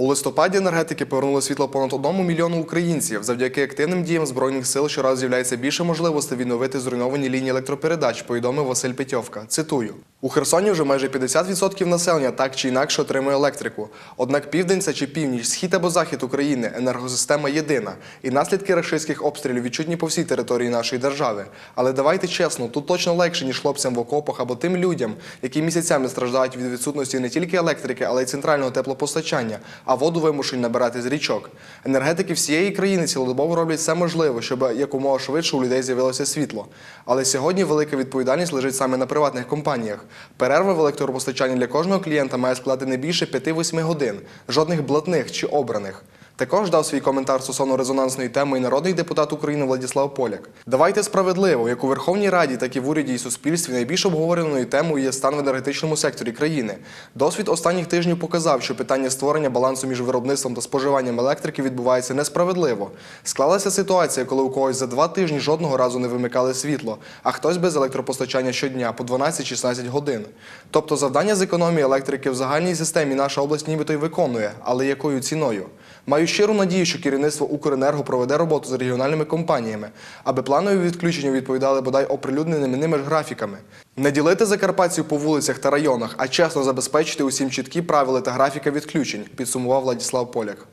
У листопаді енергетики повернули світло понад одному мільйону українців. Завдяки активним діям збройних сил щоразу з'являється більше можливостей відновити зруйновані лінії електропередач, повідомив Василь Петьовка. Цитую: у Херсоні вже майже 50% населення так чи інакше отримує електрику. Однак південь це чи північ, схід або захід України енергосистема єдина, і наслідки рашистських обстрілів відчутні по всій території нашої держави. Але давайте чесно, тут точно легше ніж хлопцям в окопах або тим людям, які місяцями страждають від відсутності не тільки електрики, але й центрального теплопостачання, а воду вимушені набирати з річок. Енергетики всієї країни цілодобово роблять все можливе, щоб якомога швидше у людей з'явилося світло. Але сьогодні велика відповідальність лежить саме на приватних компаніях. Перерва в електропостачанні для кожного клієнта має складати не більше 5-8 годин, жодних блатних чи обраних. Також дав свій коментар стосовно резонансної теми і народний депутат України Владислав Поляк. Давайте справедливо, як у Верховній Раді, так і в уряді і суспільстві найбільш обговореною темою є стан в енергетичному секторі країни. Досвід останніх тижнів показав, що питання створення балансу між виробництвом та споживанням електрики відбувається несправедливо. Склалася ситуація, коли у когось за два тижні жодного разу не вимикали світло, а хтось без електропостачання щодня по 12-16 годин. Тобто завдання з економії електрики в загальній системі наша область нібито й виконує, але якою ціною? Маю щиру надію, що керівництво Укренерго проведе роботу з регіональними компаніями, аби планові відключення відповідали бодай оприлюдненими ними ж графіками. Не ділити закарпатців по вулицях та районах, а чесно забезпечити усім чіткі правила та графіка відключень, підсумував Владислав Поляк.